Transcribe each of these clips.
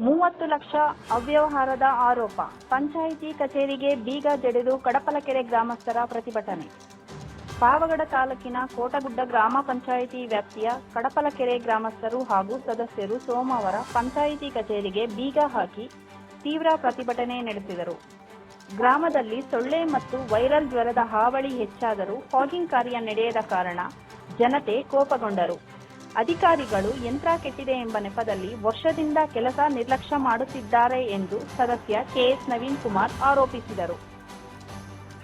ಮೂವತ್ತು ಲಕ್ಷ ಅವ್ಯವಹಾರದ ಆರೋಪ. ಪಂಚಾಯಿತಿ ಕಚೇರಿಗೆ ಬೀಗ ಜಡಿದು ಕಡಪಲಕೆರೆ ಗ್ರಾಮಸ್ಥರ ಪ್ರತಿಭಟನೆ. ಪಾವಗಡ ತಾಲೂಕಿನ ಕೋಟಗುಡ್ಡ ಗ್ರಾಮ ಪಂಚಾಯಿತಿ ವ್ಯಾಪ್ತಿಯ ಕಡಪಲಕೆರೆ ಗ್ರಾಮಸ್ಥರು ಹಾಗೂ ಸದಸ್ಯರು ಸೋಮವಾರ ಪಂಚಾಯಿತಿ ಕಚೇರಿಗೆ ಬೀಗ ಹಾಕಿ ತೀವ್ರ ಪ್ರತಿಭಟನೆ ನಡೆಸಿದರು. ಗ್ರಾಮದಲ್ಲಿ ಸೊಳ್ಳೆ ಮತ್ತು ವೈರಲ್ ಜ್ವರದ ಹಾವಳಿ ಹೆಚ್ಚಾದರೂ ಫಾಗಿಂಗ್ ಕಾರ್ಯ ನಡೆಯದ ಕಾರಣ ಜನತೆ ಕೋಪಗೊಂಡರು. ಅಧಿಕಾರಿಗಳು ಯಂತ್ರ ಕೆಟ್ಟಿದೆ ಎಂಬ ನೆಪದಲ್ಲಿ ವರ್ಷದಿಂದ ಕೆಲಸ ನಿರ್ಲಕ್ಷ್ಯ ಮಾಡುತ್ತಿದ್ದಾರೆ ಎಂದು ಸದಸ್ಯ ಕೆಎಸ್ ನವೀನ್ ಕುಮಾರ್ ಆರೋಪಿಸಿದರು.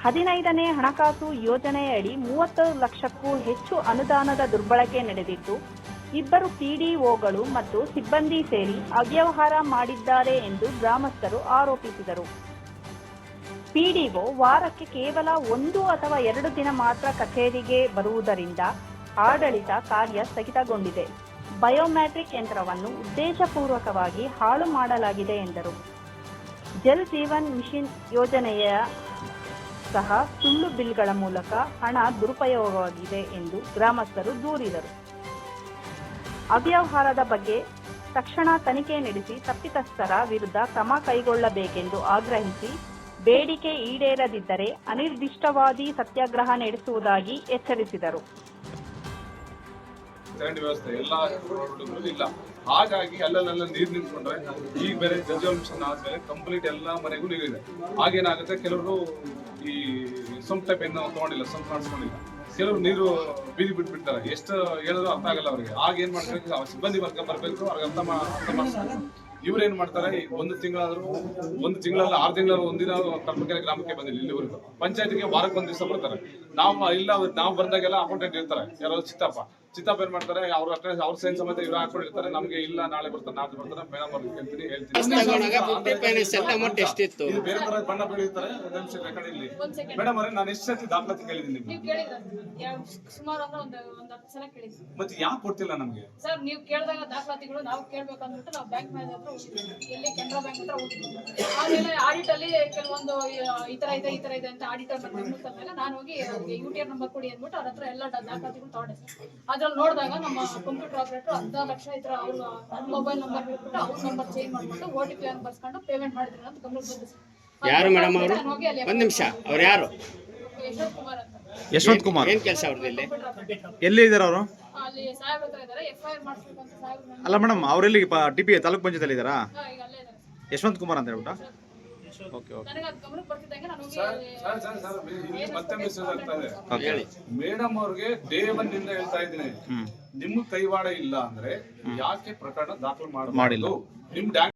ಹದಿನೈದನೇ ಹಣಕಾಸು ಯೋಜನೆಯಡಿ ಮೂವತ್ತು ಲಕ್ಷಕ್ಕೂ ಹೆಚ್ಚು ಅನುದಾನದ ದುರ್ಬಳಕೆ ನಡೆದಿದ್ದು, ಇಬ್ಬರು ಪಿಡಿಒಗಳು ಮತ್ತು ಸಿಬ್ಬಂದಿ ಸೇರಿ ಅವ್ಯವಹಾರ ಮಾಡಿದ್ದಾರೆ ಎಂದು ಗ್ರಾಮಸ್ಥರು ಆರೋಪಿಸಿದರು. ಪಿಡಿಒ ವಾರಕ್ಕೆ ಕೇವಲ ಒಂದು ಅಥವಾ ಎರಡು ದಿನ ಮಾತ್ರ ಕಚೇರಿಗೆ ಬರುವುದರಿಂದ ಆಡಳಿತ ಕಾರ್ಯ ಸ್ಥಗಿತಗೊಂಡಿದೆ. ಬಯೋಮ್ಯಾಟ್ರಿಕ್ ಯಂತ್ರವನ್ನು ಉದ್ದೇಶಪೂರ್ವಕವಾಗಿ ಹಾಳು ಮಾಡಲಾಗಿದೆ ಎಂದರು. ಜಲ್ ಜೀವನ್ ಮಿಷನ್ ಯೋಜನೆಯ ಸಹ ಸುಳ್ಳು ಬಿಲ್ಗಳ ಮೂಲಕ ಹಣ ದುರುಪಯೋಗವಾಗಿದೆ ಎಂದು ಗ್ರಾಮಸ್ಥರು ದೂರಿದರು. ಅವ್ಯವಹಾರದ ಬಗ್ಗೆ ತಕ್ಷಣ ತನಿಖೆ ನಡೆಸಿ ತಪ್ಪಿತಸ್ಥರ ವಿರುದ್ಧ ಕ್ರಮ ಕೈಗೊಳ್ಳಬೇಕೆಂದು ಆಗ್ರಹಿಸಿ ಬೇಡಿಕೆ ಈಡೇರದಿದ್ದರೆ ಅನಿರ್ದಿಷ್ಟವಾದಿ ಸತ್ಯಾಗ್ರಹ ನಡೆಸುವುದಾಗಿ ಎಚ್ಚರಿಸಿದರು. ಚರಂಡಿ ವ್ಯವಸ್ಥೆ ಎಲ್ಲ ರೋಡ್ಗಳು ಇಲ್ಲ. ಹಾಗಾಗಿ ಅಲ್ಲಲ್ಲೆಲ್ಲ ನೀರು ನಿಂತ್ಕೊಂಡ್ರೆ ಈಗ ಬೇರೆ ಜಲ್ ಮಿಷನ್ ಆದ್ಮೇಲೆ ಕಂಪ್ಲೀಟ್ ಎಲ್ಲ ಮನೆಗೂ ನೀರಿದೆ ಆಗೇನಾಗುತ್ತೆ ಕೆಲವರು ಈ ಸಂಪ್ ಟೈಪ್ ಏನು ತಗೊಂಡಿಲ್ಲ, ಸಂಪ್ ಮಾಡಿಸ್ಕೊಂಡಿಲ್ಲ ಕೆಲವರು ನೀರು ಬೀದಿ ಬಿಟ್ಬಿಡ್ತಾರೆ. ಎಷ್ಟು ಹೇಳಿದ್ರು ಅರ್ಥ ಆಗಲ್ಲ ಅವ್ರಿಗೆ. ಆಗ ಏನ್ ಮಾಡ್ಬೇಕು? ಸಿಬ್ಬಂದಿ ವರ್ಗ ಬರ್ಬೇಕು, ಅವ್ರಿಗೆ ಅರ್ಥ ಅರ್ಥ ಇವ್ರು ಏನ್ ಮಾಡ್ತಾರೆ? ಒಂದು ತಿಂಗಳಾದ್ರೂ, ಒಂದು ತಿಂಗಳಲ್ಲಿ, ಆರು ತಿಂಗಳ ಒಂದಿನ ಕರ್ಮಕೆರೆ ಗ್ರಾಮಕ್ಕೆ ಬಂದಿಲ್ಲ ಇಲ್ಲಿವರೆಗೂ. ಪಂಚಾಯತ್ಗೆ ವಾರಕ್ಕೆ ಒಂದ್ ದಿವಸ ಬರ್ತಾರೆ. ನಾವು ಇಲ್ಲ ನಾವು ಬಂದಾಗೆಲ್ಲ ಅಕೌಂಟೆಂಟ್ ಇರ್ತಾರೆ. ಯಾರೋ ಚಿತ್ತಪ್ಪ. ಚಿತ್ತಪ್ಪ ಏನ್ ಮಾಡ್ತಾರೆ ಅವ್ರ ಹತ್ರ ಅವ್ರ ಸೈನ್ ಸಮೇತ ಇವ್ರು ಹಾಕೊಂಡಿರ್ತಾರೆ ನಮ್ಗೆ ಇಲ್ಲ ನಾಳೆ ಬರ್ತಾರೆ ನಾಳೆ ಬರ್ತಾರೆ ಮೇಡಮ್ ಅವ್ರಿಗೆ ಹೇಳ್ತೀನಿ. ಹೇಳ್ತೀನಿ ಇದು ಬೇರೆ ತರ ಬಣ್ಣ ಬೆಳೆಯುತ್ತಾರೆ ಒಂದ್ ನಿಮಿಷ ರೆಕಾರ್ಡ್ ಇಲ್ಲಿ ಮೇಡಮ್ ಅವ್ರೆ ನಾನು ಎಷ್ಟು ಸತಿ ದಾಖಲಾತಿ ಕೇಳಿದ್ದೀನಿ ನಿಮ್ಗೆ? ನೀವು ಸುಮಾರು ಅಂದ್ರೆ ಒಂದು ಒಂದ್ ಹತ್ತು ಸಲ ಕೇಳಿದ್ವಿ ಮತ್ತೆ ಯಾಕೆ ಕೊಡ್ತಿಲ್ಲ ನಮ್ಗೆ? ಸರ್ ನೀವು ಕೇಳಿದಾಗ ದಾಖಲಾತಿಗಳು ನಾವು ಕೇಳ್ಬೇಕಂದ್ಬಿಟ್ಟು ನಾವು ಬ್ಯಾಂಕ್ ಮ್ಯಾನೇಜರ್ ಹತ್ರ ಹೋಗಿದ್ವಿ ಕೆನರಾ ಬ್ಯಾಂಕ್ ಹತ್ರ ಹೋಗಿದ್ವಿ ಆಮೇಲೆ ಆಡಿಟ್ ಅಲ್ಲಿ ಕೆಲವೊಂದು ಈ- ತರ ಇದೆ ಈ ತರ ಇದೆ ಅಂತ ಆಡಿಟರ್ ಬಂದ ಮೇಲೆ ನಾನು ಹೋಗಿ ಯು ಟಿ ಆರ್ ನಂಬರ್ ಕೊಡಿ ಅಂದ್ಬಿಟ್ಟು ಅವ್ರ ಹತ್ರ ಎಲ್ಲ ದಾಖಲಾತಿಗಳು ತಗೊಂಡೆ. ಸರ್ ಅದ್ರಲ್ಲಿ ನೋಡಿದಾಗ ನಮ್ಮ ಕಂಪ್ಯೂಟರ್ ಆಪರೇಟರ್ ಅರ್ಧ ಲಕ್ಷ ಇದ್ರ ಅವ್ರ ಮೊಬೈಲ್ ನಂಬರ್ ಬಿಟ್ಬಿಟ್ಟು ಅವ್ರ ನಂಬರ್ ಚೇಂಜ್ ಮಾಡ್ಬಿಟ್ಟು ಓ ಟಿ ಪಿ ಅನ್ನು ಬರ್ಸ್ಕೊಂಡು ಪೇಮೆಂಟ್ ಮಾಡಿದ್ರು ಅಂತ ಗಮನಕ್ಕೆ ಯಾರು ಮೇಡಮ್ ಅವರು? ಒಂದ್ ನಿಮಿಷ. ಅವ್ರು ಯಾರು? ಯಶವಂತ್ ಕುಮಾರ್ ಅಂತ. ಯಶವಂತ್ ಕುಮಾರ್. ಏನ್ ಕೆಲಸ ಅವ್ರದ್ದು ಇಲ್ಲಿ? ಎಲ್ಲಿ ಇದ್ದಾರೆ ಅವರು? ಅಲ್ಲಿ ಹತ್ರ ಇದ್ದಾರೆ ಎಫ್ ಐ ಆರ್ ಮಾಡಿಸ್ಬೇಕು ಅಂತ ಸಾಹೇಬ್ರು ಅಲ್ಲ ಮೇಡಮ್ ಅವರೆಲ್ಲಿ ಟಿ ಪಿ ತಾಲೂಕ್ ಪಂಚಾಯತ್ ಇದ್ದಾರಾ ಹಾ, ಈಗ ಅಲ್ಲೇ ಇದ್ದಾರೆ ಯಶವಂತ್ ಕುಮಾರ್ ಅಂತ ಹೇಳ್ಬಿಟ್ಟು? ಮತ್ತೆ ಮೆಸೇಜ್ ಆಗ್ತಾ ಇದೆ. ಮೇಡಮ್ ಅವ್ರಿಗೆ ಡೇ ಒನ್ ಇಂದ ಹೇಳ್ತಾ ಇದ್ದೀನಿ. ನಿಮ್ಗೆ ನಿಮ್ಮ ಕೈವಾಡ ಇಲ್ಲ ಅಂದ್ರೆ ಯಾಕೆ ಪ್ರಕರಣ ದಾಖಲು ಮಾಡಿಲ್ಲ. ನಿಮ್ ನಿಮ್